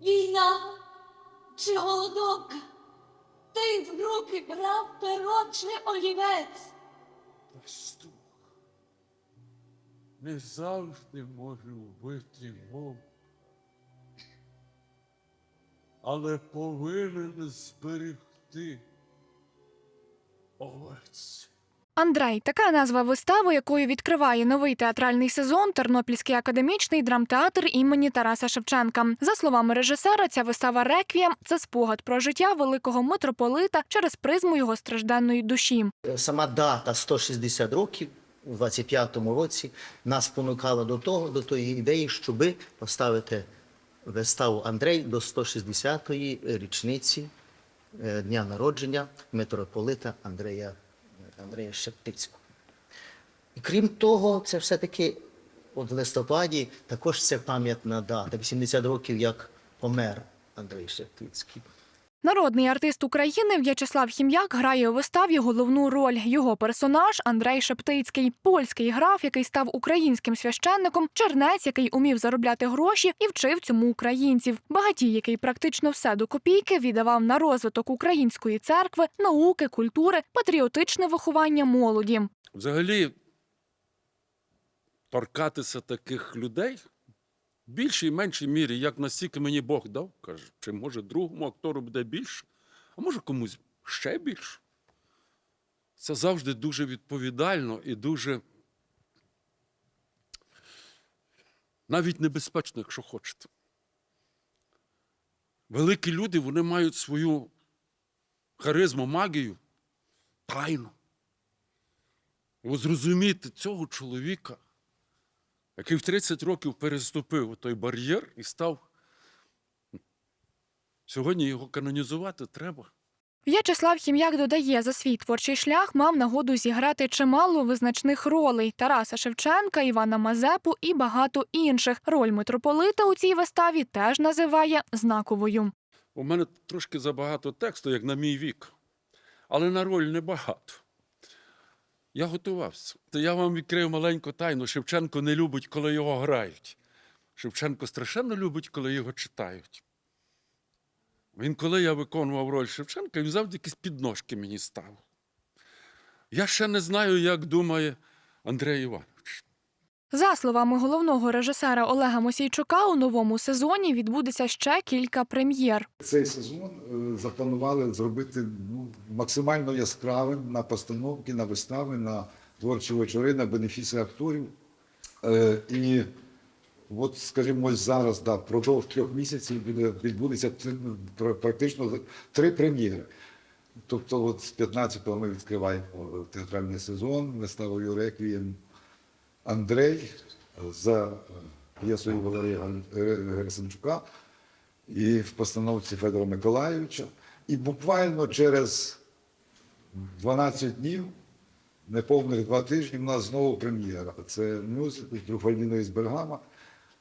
Війна чи голодовка? Ти в руки брав перо чи олівець? Пастух не завжди може вбити мов, але повинен зберегти овець. Андрей така назва вистави, якою відкриває новий театральний сезон Тернопільський академічний драмтеатр імені Тараса Шевченка. За словами режисера, ця вистава Реквієм це спогад про життя великого митрополита через призму його стражденної душі. Сама дата 160 років у 25-му році нас спонукала до того, до тої ідеї, щоби поставити виставу Андрей до 160-ї річниці е, дня народження митрополита Андрея, Андрея Шептицького. І крім того, це все-таки от в листопаді також це пам'ятна дата. 80 років як помер Андрій Шептицький. Народний артист України В'ячеслав Хім'як грає у виставі головну роль. Його персонаж Андрей Шептицький, польський граф, який став українським священником, чернець, який умів заробляти гроші і вчив цьому українців. Багатій, який практично все до копійки віддавав на розвиток української церкви, науки, культури, патріотичне виховання молоді. Взагалі, торкатися таких людей більшій і меншій мірі, як настільки мені Бог дав, каже, чи може другому актору буде більше, а може комусь ще більше. Це завжди дуже відповідально і дуже навіть небезпечно, якщо хочете. Великі люди вони мають свою харизму, магію, тайну. Зрозуміти цього чоловіка, який в 30 років переступив той бар'єр і став. Сьогодні його канонізувати треба. В'ячеслав Хім'як додає, за свій творчий шлях мав нагоду зіграти чимало визначних ролей Тараса Шевченка, Івана Мазепу і багато інших. Роль митрополита у цій виставі теж називає знаковою. У мене трошки забагато тексту, як на мій вік, але на роль небагато. Я готувався. То я вам відкрию маленьку тайну. Шевченко не любить, коли його грають. Шевченко страшенно любить, коли його читають. Він, коли я виконував роль Шевченка, він завжди якісь підножки мені ставив. Я ще не знаю, як думає Андрій Іванович. За словами головного режисера Олега Мосійчука, у новому сезоні відбудеться ще кілька прем'єр. Цей сезон е, запланували зробити ну, максимально яскравим на постановки, на вистави, на творчі вечори, на бенефіси акторів. Е, і от, скажімо, зараз, да, впродовж трьох місяців буде, відбудеться практично три прем'єри. Тобто, от з 15-го ми відкриваємо театральний сезон виставою Реквієм Андрей за п'єсою Валерія Гер- Гер- Герасимчука і в постановці Федора Миколайовича. І буквально через 12 днів, неповних два тижні, у нас знову прем'єра. Це мюзикл Труфальніно із Бергама,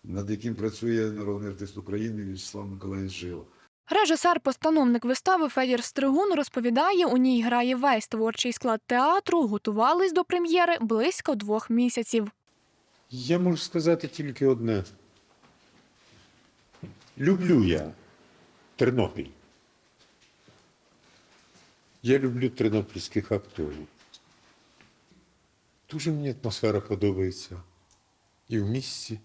над яким працює народний артист України Вячеслав Миколаївич Жила. Режисер-постановник вистави Федір Стригун розповідає, у ній грає весь творчий склад театру. Готувались до прем'єри близько двох місяців. Я можу сказати тільки одне. Люблю я Тернопіль. Я люблю тернопільських акторів. Дуже мені атмосфера подобається і в місті,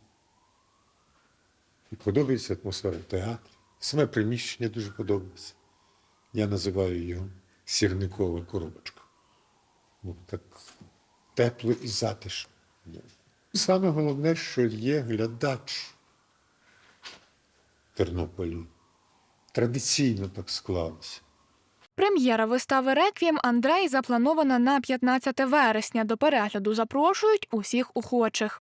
і подобається атмосфера театру. Саме приміщення дуже подобається. Я називаю його сірникова коробочка. Ну, так тепло і затишно. Саме головне, що є глядач Тернополі. Традиційно так склалося. Прем'єра вистави Реквієм Андрей запланована на 15 вересня. До перегляду запрошують усіх охочих.